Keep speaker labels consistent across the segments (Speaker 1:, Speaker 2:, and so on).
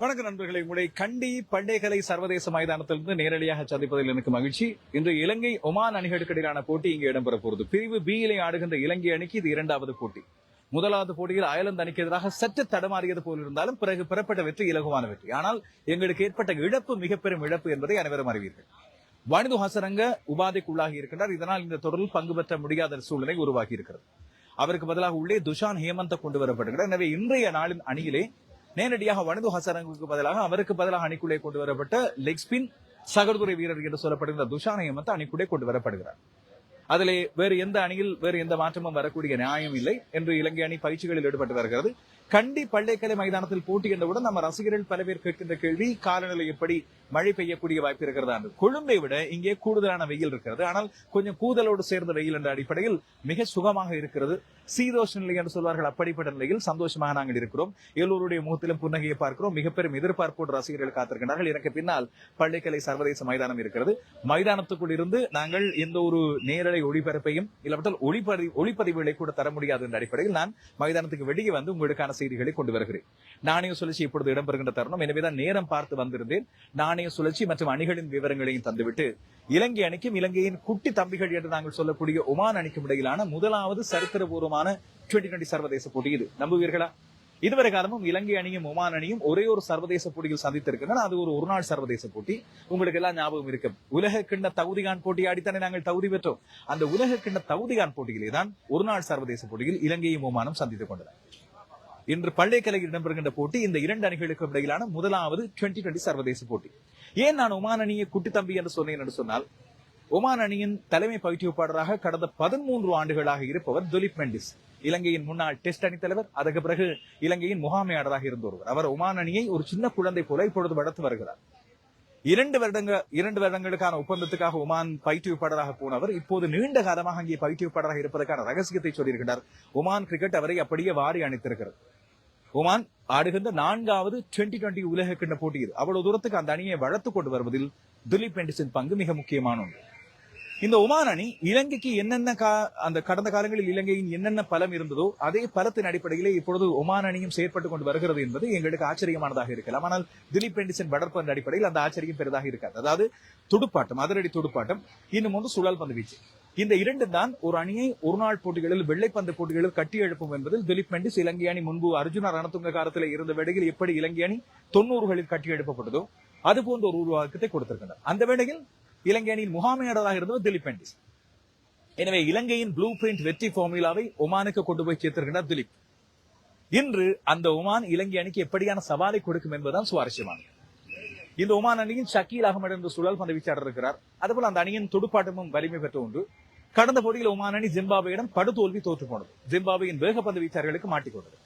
Speaker 1: வணக்கம் நண்பர்களை. உங்களை கண்டி பண்டைகளை சர்வதேச மைதானத்திலிருந்து நேரடியாக சந்திப்பதில் எனக்கு மகிழ்ச்சி. இன்று இலங்கை ஒமான் அணிகளுக்கு இடையிலான போட்டி இங்கு இடம்பெற போகிறது. பிரிவு பி இலை ஆடுகின்ற இலங்கை அணிக்கு இது இரண்டாவது போட்டி. முதலாவது போட்டியில் அயர்லாந்து அணிக்கு எதிராக சற்று தடமாறியது போல் இருந்தாலும் பிறகு பெறப்பட்ட வெற்றி இலகுவான வெற்றி. ஆனால் எங்களுக்கு ஏற்பட்ட இழப்பு மிக பெரும் இழப்பு என்பதை அனைவரும் அறிவீர்கள். வாணிது ஹாசரங்க உபாதைக்குள்ளாகி இருக்கின்றார். இதனால் இந்த தொடரில் பங்கு பெற்ற முடியாத சூழ்நிலை உருவாகி இருக்கிறது. அவருக்கு பதிலாக உள்ளே துஷான் ஹேமந்த கொண்டு வரப்படுகிறார் எனவே இன்றைய நாளின் அணியிலே நேரடியாக வனிது ஹசரங்குக்கு பதிலாக அவருக்கு பதிலாக அணிக்குள்ளே கொண்டு வரப்பட்ட லெக் ஸ்பின் சகர்துறை வீரர் என்று சொல்லப்படுகிற துஷான் ஹேமந்த் அணிக்குள்ளே கொண்டு வரப்படுகிறார். அதிலே வேறு எந்த அணியில் வேறு எந்த மாற்றமும் வரக்கூடிய நியாயம் இல்லை என்று இலங்கை அணி பயிற்சிகளில் ஈடுபட்டு வருகிறது. கண்டி பள்ளைக்கலை மைதானத்தில் போட்டி என்றவுடன் நம்ம ரசிகர்கள் பல பேர் கேட்கின்ற கேள்வி காலநிலை எப்படி மழை பெய்யக்கூடிய வாய்ப்பு இருக்கிறதா என்று. கொழும்பை விட இங்கே கூடுதலான வெயில் இருக்கிறது. ஆனால் கொஞ்சம் கூதலோடு சேர்ந்த வெயில் என்ற அடிப்படையில் மிக சுகமாக இருக்கிறது. சீதோஷ நிலை என்று சொல்வார்கள் அப்படிப்பட்ட நிலையில் சந்தோஷமாக நாங்கள் இருக்கிறோம். எல்லோருடைய முகத்திலும் புன்னகையை பார்க்கிறோம். மிக பெரும் எதிர்பார்ப்போடு ரசிகர்கள் காத்திருக்கிறார்கள் எனக்கு பின்னால் பள்ளிக்கலை சர்வதேச மைதானம் இருக்கிறது. மைதானத்துக்குள் இருந்து நாங்கள் எந்த ஒரு நேரலை ஒளிபரப்பையும் இல்லாவிட்டால் ஒளிப்பதி ஒளிப்பதிவுகளை கூட தர முடியாது என்ற அடிப்படையில் நான் மைதானத்துக்கு வெளியே வந்து உங்களுக்கான செய்திகளை கொண்டு வருகிறேன். நாணய சுழற்சி இப்பொழுது இடம்பெறுகின்ற தருணம். எனவேதான் நேரம் பார்த்து வந்திருந்தேன். நாணய சுழற்சி மற்றும் அணிகளின் விவரங்களையும் தந்துவிட்டு இலங்கை அணிக்கும் இலங்கையின் குட்டி தம்பிகள் என்று நாங்கள் சொல்லக்கூடிய ஒமான் அணிக்கும் இடையிலான முதலாவது சரித்திரபூர்வமான டுவெண்டி டுவெண்டி சர்வதேச போட்டி இது. நம்புவீர்களா? இதுவரை காலமும் இலங்கை அணியும் ஒமான் அணியும் ஒரே ஒரு சர்வதேச போட்டியில் சந்தித்திருக்கின்றன. அது ஒரு ஒருநாள் சர்வதேச போட்டி. உங்களுக்கு எல்லாம் ஞாபகம் இருக்கும். உலக கிண்ண தகுதிகான் போட்டி ஆடித்தானே நாங்கள் தகுதி பெற்றோம். அந்த உலக கிண்ண தகுதிகான் போட்டியிலே தான் ஒருநாள் சர்வதேச போட்டியில் இலங்கையும் ஒமானும் சந்தித்துக் கொண்டனர் இன்று பள்ளிக்கலையில் இடம்பெறுகின்ற போட்டி இந்த இரண்டு அணிகளுக்கும் இடையிலான முதலாவது டுவெண்டி டுவெண்டி சர்வதேச போட்டி. ஏன் நான் ஒமான் அணியை குட்டி தம்பி என்று சொன்னேன் என்று சொன்னால் ஒமான் அணியின் தலைமை பயிற்றுவிப்பாளராக கடந்த பதிமூன்று ஆண்டுகளாக இருப்பவர் துலிப் மெண்டிஸ். இலங்கையின் முன்னாள் டெஸ்ட் அணி தலைவர் அதற்கு பிறகு இலங்கையின் முகாமையாளராக இருந்த ஒருவர். அவர் ஒமான் அணியை ஒரு சின்ன குழந்தை போல இப்பொழுது வளர்த்து வருகிறார். இரண்டு வருடங்க இரண்டு வருடங்களுக்கான ஒப்பந்தத்துக்காக ஒமான் பயிற்றுவிப்பாளராக போனவர் இப்போது நீண்ட காலமாக அங்கே பயிற்றுவிப்பாளராக இருப்பதற்கான ரகசியத்தை சொல்லியிருக்கிறார். ஒமான் கிரிக்கெட் அவரை அப்படியே வாரி அணைத்திருக்கிறது. ஒமான் ஆடுகின்ற நான்காவது டுவெண்டி டுவெண்டி உலக கிண்ண போட்டியில் அவ்வளவு தூரத்துக்கு அந்த அணியை வளர்த்து கொண்டு வருவதில் திலீப் பெண்டிஸின் பங்கு மிக முக்கியமான ஒன்று. இந்த ஒமான் அணி இலங்கைக்கு என்னென்ன அந்த கடந்த காலங்களில் இலங்கையின் என்னென்ன பலம் இருந்ததோ அதே பலத்தின் அடிப்படையிலே இப்பொழுது ஒமான் அணியும் செயற்பட்டு கொண்டு வருகிறது என்பது எங்களுக்கு ஆச்சரியமானதாக இருக்கலாம். ஆனால் திலீப் பெண்டிசன் வடற்பந்த அடிப்படையில் அந்த ஆச்சரியம் பெரிதாக இருக்காது. அதாவது துடுப்பாட்டம் அதிரடி துடுப்பாட்டம் இன்னும் ஒன்று சுழல் பந்து வீச்சு. இந்த இரண்டு தான் ஒரு அணியை ஒரு நாள் போட்டிகளில் வெள்ளைப்பந்து போட்டிகளில் கட்டி எழுப்பும் என்பதில் திலீப் மெண்டிஸ் இலங்கை அணி முன்பு அர்ஜுனா ரணத்துங்க காலத்தில் இருந்த வேடையில் எப்படி இலங்கை அணி தொண்ணூறுகளில் கட்டி எழுப்பப்பட்டதோ அது போன்ற ஒரு உருவாக்கத்தை கொடுத்திருக்கின்றனர் அந்த வேளையில் இலங்கை அணியின் முகாமையாளராக இருந்தவர் திலீப் பெண்டிஸ் எனவே இலங்கையின் ப்ளூ பிரிண்ட் வெற்றி ஃபார்முலாவை ஒமானுக்கு கொண்டு போய் சேர்த்திருக்கிறார் திலீப். இன்று அந்த ஒமான் இலங்கை அணிக்கு எப்படியான சவாலை கொடுக்கும் என்பதுதான் சுவாரஸ்யமானது. இந்த ஒமான் அணியின் ஷக்கீல் அகமது என்ற சுழல் பந்து வீச்சாளர் இருக்கிறார். அதுபோல அந்த அணியின் துடுப்பாட்டமும் வலிமை பெற்ற ஒன்று. கடந்த போட்டியில் ஒமான் அணி ஜிம்பாபேயிடம் படுதோல்வி தோற்று போனது ஜிம்பாபேயின் வேகப்பந்து வீச்சாளர்களுக்கு மாட்டிக்கொண்டது.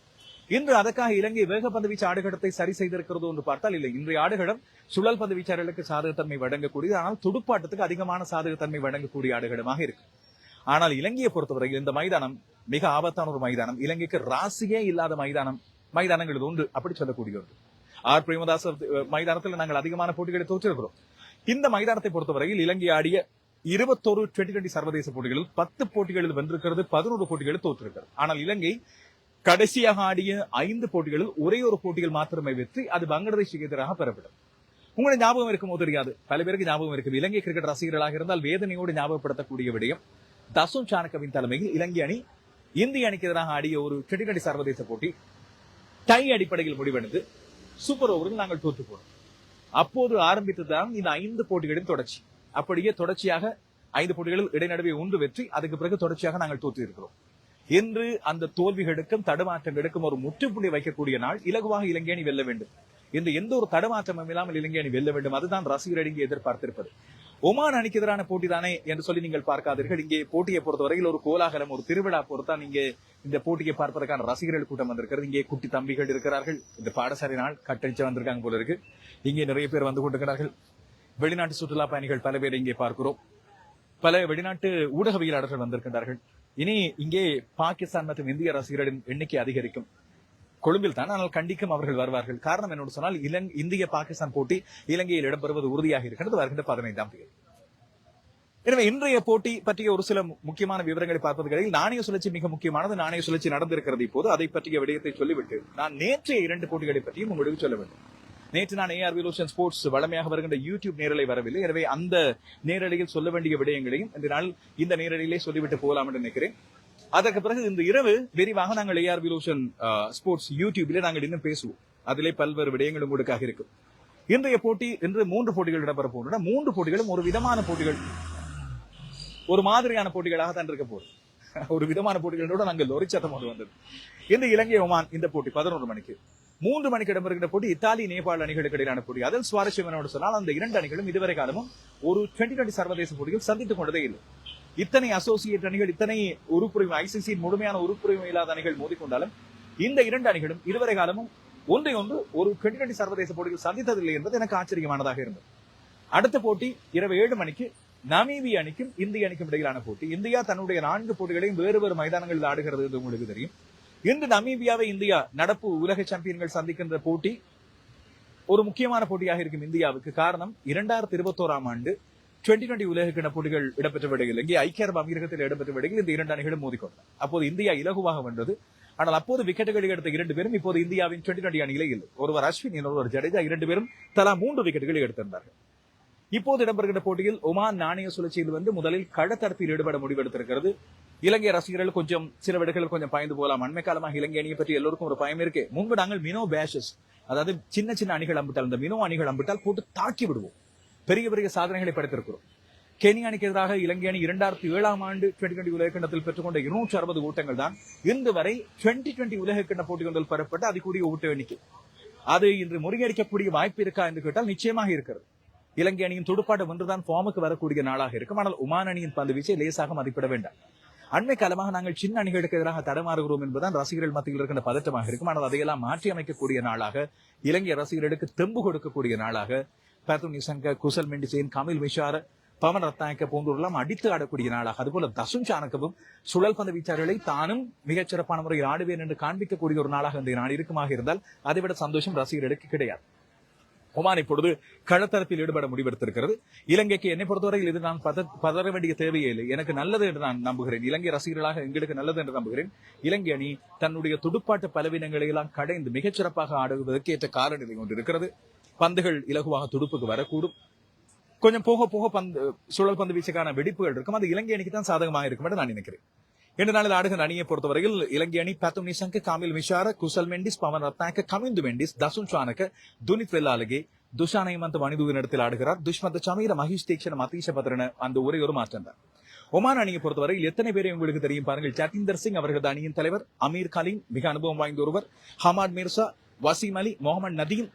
Speaker 1: இன்று அதற்காக இலங்கை வேக பந்துவீச்சு ஆடுகளத்தை சரி செய்திருக்கிறது என்று பார்த்தால் இல்லை. இன்றைய ஆடுகளம் சுழல் பந்து வீச்சாளர்களுக்கு சாதகத்தன்மை வழங்கக்கூடியது. ஆனால் துடுப்பாட்டத்துக்கு அதிகமான சாதகத்தன்மை வழங்கக்கூடிய ஆடுகளமாக இருக்கு. ஆனால் இலங்கையை பொறுத்தவரையில் இந்த மைதானம் மிக ஆபத்தான ஒரு மைதானம். இலங்கைக்கு ராசியே இல்லாத மைதானம் மைதானங்கள் உண்டு அப்படி சொல்லக்கூடிய ஒன்று ஆர். பிரேமதாச மைதானத்தில் நாங்கள் அதிகமான போட்டிகளை தோற்றிருக்கிறோம். இந்த மைதானத்தை பொறுத்தவரையில் இலங்கை ஆடிய இருபத்தோரு டுவெண்டி டுவெண்டி சர்வதேச போட்டிகளில் பத்து போட்டிகளில் வென்றிருக்கிறது பதினோரு போட்டிகளில் தோற்றிருக்கிறது. ஆனால் இலங்கை கடைசியாக ஆடிய ஐந்து போட்டிகளில் ஒரே ஒரு போட்டியில் மாத்திரமே வெற்றி அது பங்களாதேஷுக்கு எதிராக பெறப்படும் உங்களுக்கு ஞாபகம் இருக்குமோ தெரியாது. பல பேருக்கு ஞாபகம் இருக்கும் இலங்கை கிரிக்கெட் ரசிகர்களாக இருந்தால் வேதனையோடு ஞாபகப்படுத்தக்கூடிய விடயம் தசும் சாணக்கவின் தலைமையில் இலங்கை அணி இந்திய அணிக்கு எதிராக ஆடிய ஒரு டுவெண்டி சர்வதேச போட்டி டை அடிப்படையில் முடிவடைந்து சூப்பர் ஓவரில் நாங்கள் தோற்று போனோம். அப்போது ஆரம்பித்ததுதான் இந்த ஐந்து போட்டிகளின் தொடர்ச்சி. அப்படியே தொடர்ச்சியாக ஐந்து போட்டிகளில் இடைநடுவே ஒன்று வெற்றி அதுக்கு பிறகு தொடர்ச்சியாக நாங்கள் தோற்று இருக்கிறோம் இன்று அந்த தோல்விகளுக்கும் தடுமாற்றங்களுக்கும் ஒரு முற்றுப்புள்ளி வைக்கக்கூடிய நாள். இலகுவாக இலங்கை அணி வெல்ல வேண்டும். இந்த எந்த ஒரு தடுமாற்றமும் இல்லாமல் இலங்கை அணி வெல்ல வேண்டும். அதுதான் ரசிகர் இங்கே எதிர்பார்த்திருப்பது. ஒமான் அணிக்கு எதிரான போட்டி தானே என்று சொல்லி நீங்கள் பார்க்காதீர்கள். இங்கே போட்டியை பொறுத்தவரையில் ஒரு கோலாகலம் ஒரு திருவிழா பொறுத்தான் நீங்க இந்த போட்டியை பார்ப்பதற்கான ரசிகர்கள் கூட்டம் வந்திருக்கிறது. இங்கே குட்டி தம்பிகள் இருக்கிறார்கள். இந்த பாடசாலை நாள் கட்டடிச்சு வந்திருக்காங்க போல இருக்கு. இங்கே நிறைய பேர் வந்து கொண்டிருக்கிறார்கள். வெளிநாட்டு சுற்றுலா பயணிகள் பல பேர் இங்கே பார்க்கிறோம். பல வெளிநாட்டு ஊடகவியலாளர்கள் வந்திருக்கின்றார்கள். இனி இங்கே பாகிஸ்தான் மற்றும் இந்திய ரசிகர்களின் எண்ணிக்கை அதிகரிக்கும். கொழும்பில் தான் ஆனால் கண்டிக்கும் அவர்கள் வருவார்கள். காரணம் என்னோடு சொன்னால் இலங்கை இந்திய பாகிஸ்தான் போட்டி இலங்கையில் இடம்பெறுவது உறுதியாக இருக்கிறது வருகின்ற பதினைந்தாம் தேதி. எனவே இன்றைய போட்டி பற்றிய ஒரு சில முக்கியமான விவரங்களை பார்ப்பதுகளில் நாணய சுழற்சி மிக முக்கியமானது. நாணய சுழற்சி நடந்திருக்கிறது இப்போது. அதை பற்றிய விடயத்தை சொல்லிவிட்டு நான் நேற்றைய இரண்டு போட்டிகளை பற்றியும் உங்களுக்கு சொல்ல வேண்டும். நேற்று நான் ஏஆர் விலோஷன் ஸ்போர்ட்ஸ் வளமையாக வருகின்ற யூடியூப் நேரலை வரவில்லை. எனவே அந்த நேரலையில் சொல்ல வேண்டிய விடயங்களையும் இந்த நாள் இந்த நேரலையிலே சொல்லிவிட்டு போகலாம் என்று நினைக்கிறேன். அதற்கு பிறகு இந்த இரவு விரிவாக நாங்கள் ஏஆர் விலோஷன் ஸ்போர்ட்ஸ் யூடியூபிலே நாங்கள் இன்னும் பேசுவோம். அதிலே பல்வேறு விடயங்களும் உங்களுக்காக இருக்கும். இன்றைய போட்டி இன்று மூன்று போட்டிகள் இடம்பெற போகின்றன. மூன்று போட்டிகளும் ஒரு விதமான போட்டிகள் ஒரு மாதிரியான போட்டிகளாக தான் இருக்க போகுது. ஒரு விதமான போட்டிகளோட நாங்கள் லொரி சத்தம் ஒன்று வந்தது. இந்த இலங்கை ஒமான் இந்த போட்டி பதினோரு மணிக்கு. மூன்று மணிக்கு இடம்பெறுகிற போட்டி இத்தாலி நேபாள் அணிகளுக்கு இடையிலான போட்டி. அதில் சுவாரஸ்யம் என்னோட சொன்னால் அந்த இரண்டு அணிகளும் இதுவரை காலமும் ஒரு டுவெண்டி டுவெண்டி சர்வதேச போட்டிகள் சந்தித்துக் கொண்டதே இல்லை. இத்தனை அசோசியேட் அணிகள் இத்தனை உறுப்புரிமை ஐசிசியின் முழுமையான உறுப்புரிமை இல்லாத அணிகள் மோதிக்கொண்டாலும் இந்த இரண்டு அணிகளும் இதுவரை காலமும் ஒன்றை ஒன்று ஒரு டுவெண்டி டுவெண்டி சர்வதேச போட்டியில் சந்தித்ததில்லை என்பது எனக்கு ஆச்சரியமானதாக இருந்தது. அடுத்த போட்டி இரவு ஏழு மணிக்கு நமீபிய அணிக்கும் இந்திய அணிக்கும் இடையிலான போட்டி. இந்தியா தன்னுடைய நான்கு போட்டிகளையும் வேறு வேறு மைதானங்களில் ஆடுகிறது என்று உங்களுக்கு தெரியும். இன்று நமீபியாவை இந்தியா நடப்பு உலக சாம்பியன்கள் சந்திக்கின்ற போட்டி ஒரு முக்கியமான போட்டியாக இருக்கும் இந்தியாவுக்கு. காரணம் இரண்டாயிரத்தி இருபத்தோராம் ஆண்டு டுவெண்டி டுவெண்டி உலக போட்டிகள் இடம்பெற்ற விடையில் இங்கே ஐக்கிய அரபு அமீரகத்தில் இடம்பெற்ற விடையில் இந்த இரண்டு அணிகளும் மோதிக்கொண்டன. அப்போது இந்தியா இலகுவாக வென்றது. ஆனால் அப்போது விக்கெட்டுகளை எடுத்த இரண்டு பேரும் இப்போது இந்தியாவின் டுவெண்டி டுவெண்டி அணியிலே இல்லை. ஒருவர் அஸ்வின் இன்னொருவர் ஜடேஜா இரண்டு பேரும் தலா மூன்று விக்கெட்டுகளை எடுத்திருந்தார்கள். இப்போது இடம்பெறுகின்ற போட்டியில் ஒமான் நாணய சுழற்சியில் வந்து முதலில் கழத்தரத்தில் ஈடுபட முடிவெடுத்திருக்கிறது. இலங்கை ரசிகர்கள் கொஞ்சம் சில விடைகள் கொஞ்சம் பயந்து போகலாம். அண்மை காலமாக இலங்கை அணியை பற்றி எல்லோருக்கும் ஒரு பயம் இருக்கு. முன்பு நாங்கள் மினோ பேஷஸ் அதாவது சின்ன சின்ன அணிகள் அம்பிட்டால் இந்த மினோ அணிகள் அம்பிட்டால் போட்டு தாக்கி விடுவோம். பெரிய பெரிய சாதனைகளை படைத்திருக்கிறோம். கெனி அணிக்கு எதிராக இலங்கை அணி இரண்டாயிரத்தி ஏழாம் ஆண்டு டுவெண்டி டுவெண்டி உலகக்கண்டத்தில் பெற்றுக்கொண்ட இருநூற்றி அறுபது ஊட்டங்கள் தான். இன்று வரை டுவெண்டி டுவெண்டி உலகக்கண்ட போட்டிகளில் பெறப்பட்ட அதுக்குரிய ஊட்ட எண்ணிக்கை. அது இன்று முறியடிக்கக்கூடிய வாய்ப்பு இருக்கா என்று கேட்டால் நிச்சயமாக இருக்கிறது. இலங்கை அணியின் துடுப்பாட்டம் ஒன்றுதான் ஃபார்முக்கு வரக்கூடிய நாளாக இருக்கும். ஆனால் உமான் அணியின் பந்து வீச்சை லேசாக மதிப்பிட வேண்டாம். அண்மை காலமாக நாங்கள் சின்ன அணிகளுக்கு எதிராக தடமாறுகிறோம் என்பதுதான் ரசிகர்கள் மத்தியில் இருக்கின்ற பதட்டமாக இருக்கும். ஆனால் அதையெல்லாம் மாற்றி அமைக்கக்கூடிய நாளாக இலங்கை ரசிகர்களுக்கு தெம்பு கொடுக்கக்கூடிய நாளாக பத்து நிசங்க குசல் மெண்டிசேன் கமில் மிஷார பவன் ரத்நாயக்க போன்றோரெல்லாம் அடித்து ஆடக்கூடிய நாளாக. அதுபோல தசும் சாணக்கவும் சுழல் பந்து வீச்சாளர்களை தானும் மிகச்சிறப்பான முறையில் ஆடுவேன் என்று காண்பிக்கக்கூடிய ஒரு நாளாக இந்த நாள் இருக்குமாக இருந்தால் அதைவிட சந்தோஷம் ரசிகர்களுக்கு கிடையாது. ஒமான் இப்பொழுது களத்தரப்பில் ஈடுபட முடிவெடுத்திருக்கிறது. இலங்கைக்கு என்னை பொறுத்தவரையில் இது நான் பத- பதற வேண்டிய தேவையே இல்லை. எனக்கு நல்லது என்று நான் நம்புகிறேன். இலங்கை ரசிகர்களாக எங்களுக்கு நல்லது என்று நம்புகிறேன். இலங்கை அணி தன்னுடைய துடுப்பாட்ட பலவீனங்களை எல்லாம் கடைந்து மிகச்சிறப்பாக ஆடுவதற்கு ஏற்ற காலநிலை ஒன்று இருக்கிறது பந்துகள் இலகுவாக துடுப்புக்கு வரக்கூடும். கொஞ்சம் போக போக பந்து சுழல் பந்து வீச்சுக்கான வெடிப்புகள் இருக்கும். அது இலங்கை அணிக்கு தான் சாதகமாக இருக்கும் என்று நான் நினைக்கிறேன். இரண்டு நாளில் ஆடுகிற அணியை பொறுத்தவரையில் இலங்கை அணி பத்தும் நிசங்க காமில் மிஷார குசல் மெண்டிஸ் பவன் ரத்னாக்க கமிந்து மெண்டிஸ் தசுன் சானக்க துனித் வெல்லாலகே துஷான் ஹேமந்த் இடத்தில் ஆடுகிறார். துஷ்மந்த சமீர மகேஷ் தீக்ஷன் மதீஷ பத்ரன அந்த ஒரே ஒரு மாற்றம் தான். ஒமான் அணியை பொறுத்தவரையில் எத்தனை பேரை உங்களுக்கு தெரியும் பாருங்கள். ஜத்தீந்தர் சிங் அவர்களது அணியின் தலைவர் அமீர் கலீம் மிக அனுபவம் வாய்ந்த ஒருவர் ஹமாட் மிர்சா வசீம் அலி முகமது நதீம்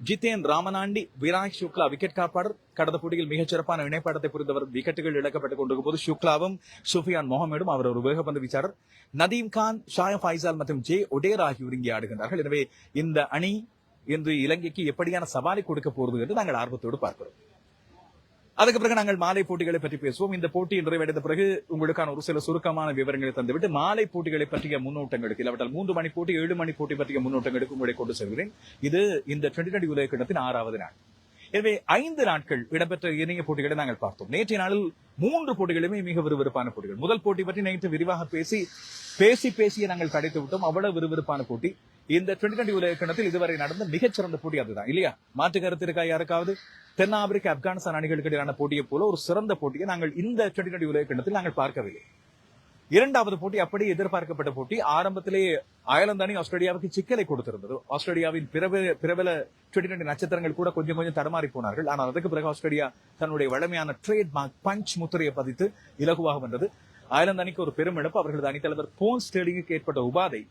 Speaker 1: ஜிதேன் ராமநாண்டி விராக் சுக்லா விக்கெட் காப்பாளர் கடந்த போட்டியில் மிகச் சிறப்பான இணைப்பாட்டத்தை புரிந்தவர் விக்கெட்டுகள் இழக்கப்பட்டுக் கொண்டிருக்கும் போது சுக்லாவும் சுஃபியான் முகமேடும் அவர் ஒரு வேகப்பந்து வீச்சாளர். நதீம் கான் ஷாயா ஃபைசால் மற்றும் ஜே ஒடேர் ஆகியோர் இங்கே ஆடுகின்றார்கள். எனவே இந்த அணி இன்று இலங்கைக்கு எப்படியான சவாலை கொடுக்க போகிறது என்று நாங்கள் ஆர்வத்தோடு பார்க்கிறோம். அதுக்கு பிறகு நாங்கள் மாலை போட்டிகளை பற்றி பேசுவோம். இந்த போட்டி நிறைவடைந்த பிறகு உங்களுக்கான ஒரு சில சுருக்கமான விவரங்களை தந்துவிட்டு மாலை போட்டிகளை பற்றிய முன்னோட்டங்களுக்கு இல்லாவிட்டால் மூன்று மணி போட்டி ஏழு மணி போட்டி பற்றிய முன்னோட்டங்களுக்கு உங்களை கொண்டு செல்கிறேன். இது இந்த டுவெண்டி டுவெண்டி உலக கிண்ணத்தின் ஆறாவது நாள். எனவே ஐந்து நாட்கள் இடம்பெற்ற இணைய போட்டிகளை நாங்கள் பார்த்தோம். நேற்றைய நாளில் மூன்று போட்டிகளுமே மிக விறுவிறுப்பான போட்டிகள். முதல் போட்டி பற்றி நேற்று விரிவாக பேசி பேசி பேசியே நாங்கள் கடைத்து விட்டோம் அவ்வளவு விறுவிறுப்பான போட்டி. இந்த டுவெண்டி டுவெண்டி உலக இதுவரை நடந்த மிகச்சிறந்த போட்டி அதுதான் இல்லையா? மாற்று கருத்து இருக்கா யாருக்காவது? தென்னாப்பிரிக்கா ஆப்கானிஸ்தான் அணிகளுக்கு இடையிலான போட்டியை போல ஒரு சிறந்த போட்டியை நாங்கள் இந்த டுவெண்டி டுவெண்டி உலக நாங்கள் பார்க்கவில்லை. இரண்டாவது போட்டி அப்படி எதிர்பார்க்கப்பட்ட போட்டி ஆரம்பத்திலேயே அயர்லாந்து அணி ஆஸ்திரேலியாவுக்கு சிக்கலை கொடுத்திருந்தது. ஆஸ்திரேலியாவின் பிரபல பிரபல டுவெண்டி டுவெண்டி நட்சத்திரங்கள் கூட கொஞ்சம் கொஞ்சம் தடமாறி போனார்கள். ஆனால் அதுக்கு பிறகு ஆஸ்திரேலியா தன்னுடைய வழமையான ட்ரேட் மார்க் பஞ்ச் முத்திரையை பதித்து இலகுவாக வந்தது அயர்லாந்து அணிக்கு ஒரு பெரும் இழப்பு அவர்களது அணித்தலைவர் போன் ஸ்டேடிங்குக்கு ஏற்பட்ட உபாதை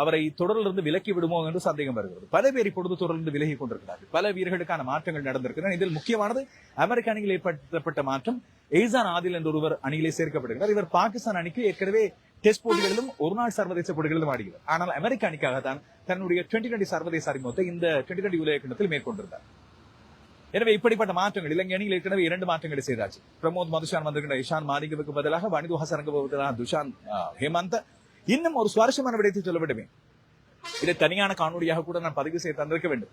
Speaker 1: அவரை தொடரிலிருந்து விலக்கி விடுமோ என்று சந்தேகம் வருகிறது. பல பேர் இப்பொழுது தொடர்ந்து விலகி கொண்டிருக்கிறார்கள். பல வீரர்களுக்கான மாற்றங்கள் நடந்திருக்கின்றன இதில் முக்கியமானது அமெரிக்க அணியில் ஏற்படுத்தப்பட்ட மாற்றம். எய்சான் ஆதில் என்ற ஒருவர் அணியிலே சேர்க்கப்படுகிறார். இவர் பாகிஸ்தான் அணிக்கு ஏற்கனவே டெஸ்ட் போட்டிகளிலும் ஒரு நாள் சர்வதேச போட்டிகளிலும் ஆடுகிறார். ஆனால் அமெரிக்க அணிக்காக தான் தன்னுடைய டுவெண்டி டுவெண்டி சர்வதேச அறிமுகத்தை இந்த டுவெண்டி டுவெண்டி உலக கிண்ணத்தில் மேற்கொண்டிருந்தார். எனவே இப்படிப்பட்ட மாற்றங்கள் இலங்கை அணியில் ஏற்கனவே இரண்டு மாற்றங்களை செய்தாச்சு. பிரமோத் மதுஷான் வந்திருக்கின்ற இஷான் மாலிகவுக்கு பதிலாக வனிது ஹசரங்க பதிலாக துஷான் ஹேமந்த் இன்னும் ஒரு சுவாரஸ்யமான விடயத்தை சொல்ல விடுவேன் இதை தனியான காணொலியாக கூட நான் பதிவு செய்து தந்திருக்க வேண்டும்.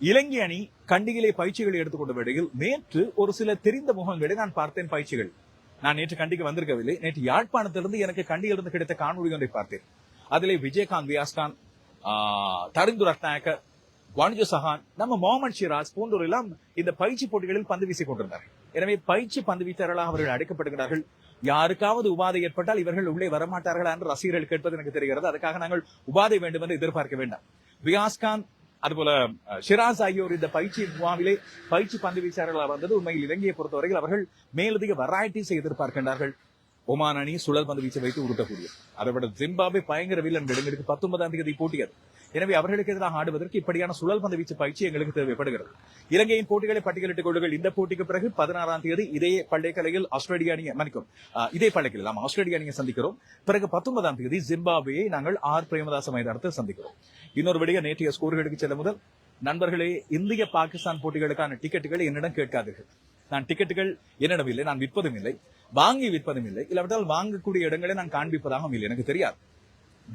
Speaker 1: இலங்கை அணி கண்டிகளை பயிற்சிகளை எடுத்துக்கொண்ட வேளையில் நேற்று ஒரு சில தெரிந்த முகங்களை நான் பார்த்தேன் பயிற்சிகள். நான் நேற்று கண்டிக்கு வந்திருக்கவில்லை. நேற்று யாழ்ப்பாணத்திலிருந்து எனக்கு கண்டியிலிருந்து கிடைத்த காணொலி ஒன்றை பார்த்தேன். அதிலே விஜயகாந்த் வியாஸ்கான் தரிந்து ரத்நாயக்க வாணிஜ சஹான் நம்ம முகமது ஷிராஜ் போன்றோர் எல்லாம் இந்த பயிற்சி போட்டிகளில் பந்து வீசிக் கொண்டிருந்தார்கள் எனவே பயிற்சி பந்து வீச்சாளர்களாக அவர்கள் அழைக்கப்படுகிறார்கள் யாருக்காவது உபாதை ஏற்பட்டால் இவர்கள் உள்ளே வரமாட்டார்களா என்று ரசிகர்கள் கேட்பது எனக்கு தெரிகிறது. அதுக்காக நாங்கள் உபாதை வேண்டும் என்று எதிர்பார்க்க வேண்டாம். வியாஸ்கான் அதுபோல ஷிராஸ் ஆகியோர் இந்த பயிற்சி முகாமிலே பயிற்சி பந்து வீச்சாளர்களாக வந்தது உண்மையில் இலங்கையை பொறுத்தவரையில் அவர்கள் மேலதிக வெரைட்டிஸை எதிர்பார்க்கின்றார்கள். ஒமான் அணி சுழல் பந்து வீச்சை வைத்து உருட்டக்கூடிய அதை விட ஜிம்பாபே பயங்கர வில்லன். எங்களுக்கு பத்தொன்பதாம் தேதி போட்டியது எனவே அவர்களுக்கு எதிராக ஆடுவதற்கு இப்படியான சுழல் பந்து வீச்சு பயிற்சி எங்களுக்கு தேவைப்படுகிறது. இலங்கையின் போட்டிகளை பட்டியலிட்டுக் கொள்ளுங்கள். இந்த போட்டிக்கு பிறகு பதினாறாம் தேதி இதே பள்ளிக்கலையில் ஆஸ்திரேலிய அணியை மன்னிக்கும். இதே பள்ளிக்கலையில் நாம் ஆஸ்திரேலிய அணியை சந்திக்கிறோம். பிறகு பத்தொன்பதாம் தேதி ஜிம்பாப்வேயை நாங்கள் ஆர். பிரேமதாச மைதானத்தில் சந்திக்கிறோம். இன்னொரு விடைய நேற்றைய ஸ்கோர்களுக்கு செல்ல முதல் நண்பர்களே இந்திய பாகிஸ்தான் போட்டிகளுக்கான டிக்கெட்டுகளை என்னிடம் கேட்காதீர்கள். நான் டிக்கெட்டுகள் என்னிடம் இல்லை நான் விற்பதும் இல்லை வாங்கி விற்பதும் இல்லை. இல்லாவிட்டால் வாங்கக்கூடிய இடங்களை நான் காண்பிப்பதாகவும் இல்லை எனக்கு தெரியாது.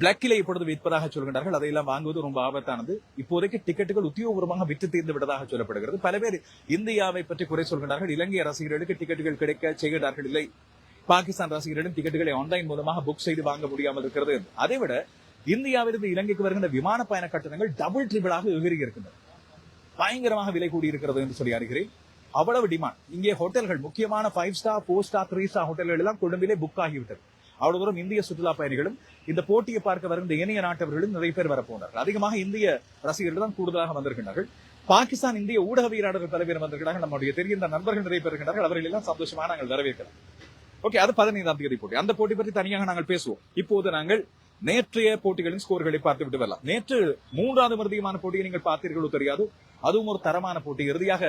Speaker 1: பிளாக்கிலே இப்பொழுது விற்பதாக சொல்கின்றார்கள். அதையெல்லாம் வாங்குவது ரொம்ப ஆபத்தானது. இப்போதைக்கு டிக்கெட்டுகள் உத்தியோகபூர்வமாக விற்று தீர்ந்து விட்டதாக சொல்லப்படுகிறது. பல பேர் இந்தியாவை பற்றி குறை சொல்கின்றார்கள். இலங்கை ரசிகர்களுக்கு டிக்கெட்டுகள் கிடைக்க செய்கிறார்கள் இல்லை. பாகிஸ்தான் ரசிகர்களிடம் டிக்கெட்டுகளை ஆன்லைன் மூலமாக புக் செய்து வாங்க முடியாமல் இருக்கிறது. அதை விட இந்தியாவிலிருந்து இலங்கைக்கு வருகின்ற விமான பயண கட்டணங்கள் டபுள் ட்ரிபிளாக எகிரி இருக்கின்றன. பயங்கரமாக விலை கூடி இருக்கிறது என்று சொல்லி அறிகிறேன். அவ்வளவு டிமாண்ட் இங்கே ஹோட்டல்கள் முக்கியமான five star four star three star ஹோட்டல்கள் எல்லாம் கொழும்பிலே புக் ஆகிவிட்டது. அவ்வளவு தூரம் இந்திய சுற்றுலா பயணிகளும் இந்த போட்டியை பார்க்க வருகின்ற இணைய நாட்டவர்களும் நிறைய பேர் வரப்போனார்கள் அதிகமாக இந்திய ரசிகர்கள் தான் கூடுதலாக வந்திருக்கின்றார்கள். பாகிஸ்தான் இந்திய ஊடகவியலாளர்கள் பல பேர் வந்திருக்கிறார்கள் நம்முடைய தெரிந்த நண்பர்கள் நிறைய பேர் இருக்கிறார்கள் அவர்கள் எல்லாம் சந்தோஷமாக நாங்கள் வரவேற்கிறோம். ஓகே அது பதினைந்தாம் தேதி போட்டி. அந்த போட்டி பற்றி தனியாக நாங்கள் பேசுவோம். இப்போது நாங்கள் நேற்றைய போட்டிகளின் ஸ்கோர்களை பார்த்து விட்டு வரலாம். நேற்று மூன்றாவது மருதியமான போட்டியை நீங்கள் பார்த்தீர்களோ தெரியாது. அதுவும் ஒரு தரமான போட்டி. இறுதியாக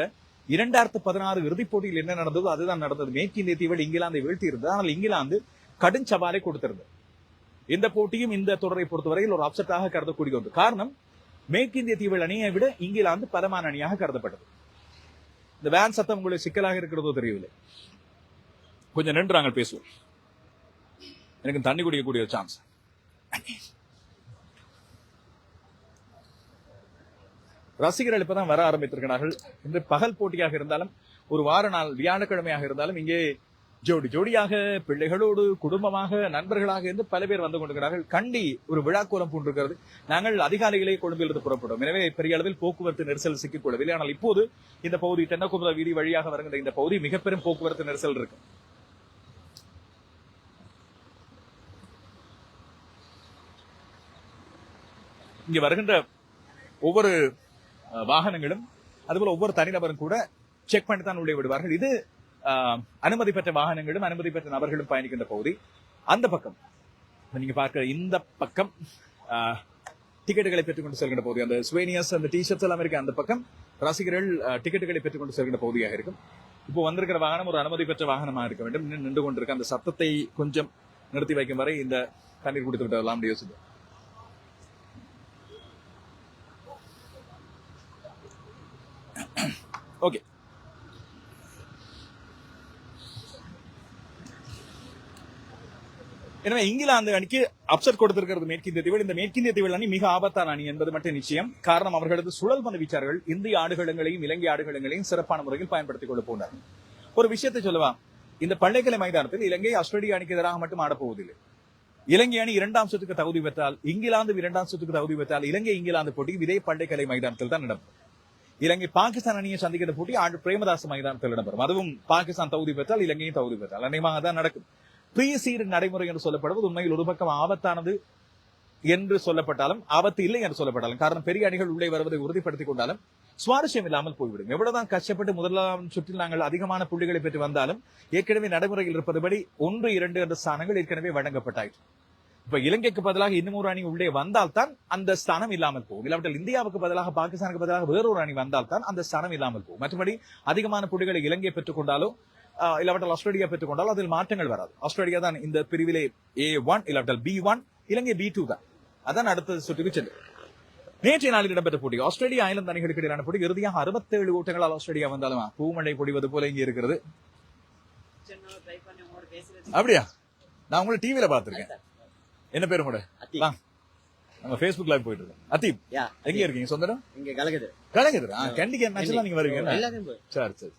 Speaker 1: இரண்டாயிரத்து பதினாறு இறுதிப் போட்டியில் என்ன நடந்ததோ அதுதான் நடந்தது. மேற்கிந்திய தீவில் இங்கிலாந்தை வீழ்த்தி இருந்தது ஆனால் இங்கிலாந்து கடும் சவாலை கொடுத்திருந்தது. இந்த போட்டியும் இந்த தொடரை பொறுத்தவரையில் ஒரு அப்செட்டாக கருதக்கூடிய ஒன்று. காரணம் மேற்கிந்திய தீவில் அணியை விட இங்கிலாந்து பலமான அணியாக கருதப்பட்டது. இந்த வேன் சத்தம் உங்களுக்கு சிக்கலாக இருக்கிறதோ தெரியவில்லை. கொஞ்சம் நின்று நாங்கள் பேசுவோம். எனக்கு தண்ணி குடிக்கக்கூடிய சான்ஸ் ரசிகர்கள் இப்பதான் வர ஆரம்பித்திருக்கிறார்கள். இன்று பகல் போட்டியாக இருந்தாலும் ஒரு வார நாள் வியாழக்கிழமையாக இருந்தாலும் இங்கே ஜோடி ஜோடியாக பிள்ளைகளோடு குடும்பமாக நண்பர்களாக இருந்து பல பேர் வந்து கொண்டிருக்கிறார்கள். கண்டி ஒரு விழாக்கோலம் பூண்டிருக்கிறது. நாங்கள் அதிகாலையிலே கொழும்பிலிருந்து புறப்படும் எனவே பெரிய அளவில் போக்குவரத்து நெரிசல் சிக்கிக்கொள்ளவில்லை. ஆனால் இப்போது இந்த பகுதி தென்னகுமர வீதி வழியாக வருகின்ற இந்த பகுதி மிக பெரும் போக்குவரத்து நெரிசல் இருக்கு. இங்க வருகின்ற ஒவ்வொரு வாகனங்களும் அதுபோல ஒவ்வொரு தனிநபரும் கூட செக் பண்ணி தான் உள்ளே விடுவார்கள். இது அனுமதி பெற்ற வாகனங்களும் அனுமதி பெற்ற நபர்களும் பயணிக்கின்ற பகுதி அந்த பக்கம். நீங்க பார்க்க இந்த பக்கம் அஹ், டிக்கெட்டுகளை பெற்றுக்கொண்டு செல்கின்ற பகுதி அந்த ஸ்வேனியஸ் அந்த டிஷர்ட்ஸ் எல்லாம் இருக்கு அந்த பக்கம் ரசிகர்கள் டிக்கெட்டுகளை பெற்றுக்கொண்டு செல்கின்ற பகுதியாக இருக்கும். இப்போ வந்திருக்கிற வாகனம் ஒரு அனுமதி பெற்ற வாகனமாக இருக்க வேண்டும். நின்று கொண்டிருக்க அந்த சத்தத்தை கொஞ்சம் நிறுத்தி வைக்கும் வரை இந்த தண்ணீர் குடித்து வரலாம் யோசிக்கும் ஓகே. எனவே இங்கிலாந்து அணிக்கு அப்செட் கொடுத்திருக்கிறது மேற்கிந்திய தீவில். இந்த மேற்கிந்திய தீவில் அணி மிக ஆபத்தான அணி என்பது மட்டும் நிச்சயம். காரணம் அவர்களது சுழல் பந்து வீச்சார்கள் இந்திய ஆடுகளங்களையும் இலங்கை ஆடுகளங்களையும் சிறப்பான முறையில் பயன்படுத்திக் கொள்ள போனார் ஒரு விஷயத்தை சொல்லவா? இந்த பள்ளிக்கலை மைதானத்தில் இலங்கை ஆஸ்திரேலிய அணிக்கு எதிராக மட்டும் ஆடப்போவதில்லை இலங்கை அணி இரண்டாம் சுற்றுக்கு தகுதி பெற்றால் இங்கிலாந்து இரண்டாம் சுற்றுக்கு தகுதி பெற்றால் இலங்கை இங்கிலாந்து போட்டி இதே பள்ளிக்கலை மைதானத்தில் தான் நடக்கும் இலங்கை பாகிஸ்தான் அணியை சந்திக்கிற போட்டி ஆண்டு பிரேமதாஸ் மைதானத்தில் இடம்பெறும் அதுவும் பாகிஸ்தான் தகுதி பெற்றால் இலங்கையும் தகுதி பெற்றால். அநேகமாக தான் நடக்கும். ப்ரீசீடு நடைமுறை என்று சொல்லப்படுவது உண்மையில் ஒரு பக்கம் ஆபத்தானது என்று சொல்லப்பட்டாலும் ஆபத்து இல்லை என்று சொல்லப்பட்டாலும் காரணம் பெரிய அணிகள் உள்ளே வருவதை உறுதிப்படுத்திக் கொண்டாலும் சுவாரஸ்யம் இல்லாமல் போய்விடும். எவ்வளவுதான் கஷ்டப்பட்டு முதலாம் சுற்றில் நாங்கள் அதிகமான புள்ளிகளை பெற்று வந்தாலும் ஏற்கனவே நடைமுறையில் இருப்பதுபடி ஒன்று இரண்டு என்ற ஸ்தானங்கள் ஏற்கனவே வழங்கப்பட்டாயிற்று. இப்ப இலங்கைக்கு பதிலாக இன்னும் ஒரு அணி உள்ளே வந்தால் தான் அந்த ஸ்தானம் இல்லாமல் போகும். இல்லாவிட்டால் இந்தியாவுக்கு பதிலாக பாகிஸ்தானுக்கு பதிலாக வேறொரு அணி வந்தால் தான் அந்த ஸ்தானம் இல்லாமல் போகும். மற்றபடி அதிகமான புள்ளிகளை இலங்கை பெற்றுக் கொண்டாலோ இல்லாவிட்டால் ஆஸ்திரேலியா பெற்றுக் கொண்டாலும் அதில் மாற்றங்கள் வராது. ஆஸ்திரேலியா தான் இந்த பிரிவிலே ஏ ஒன் இல்லாவிட்டால் B one Ilangai B two தான். அதான் அடுத்த சுற்றுக்கு செல்லும் நேற்றைய நாளில் இடம்பெற்ற போட்டி ஆஸ்திரேலியா ஐலந்து அணிகளுக்கு இடையிலான போட்டி இறுதியாக அறுபத்தேழு ஓட்டங்களால் ஆஸ்திரேலியா வந்தாலும் பூமழை பொழிவது போல இங்கே இருக்கிறது.
Speaker 2: உங்களோட
Speaker 1: அப்படியா? நான் உங்களை டிவியில பார்த்திருக்கேன். என்ன பேரு வாங்க. நம்ம Facebook லைவ் போயிட்டு இருக்கோம். அத்தீப் எங்க இருக்கீங்க? சொந்த இடம்?
Speaker 2: இங்க கலக்குது
Speaker 1: கலங்குதுரா கண்டிக்கு மேட்ச்லாம் நீங்க வருவீங்க. சரி சரி.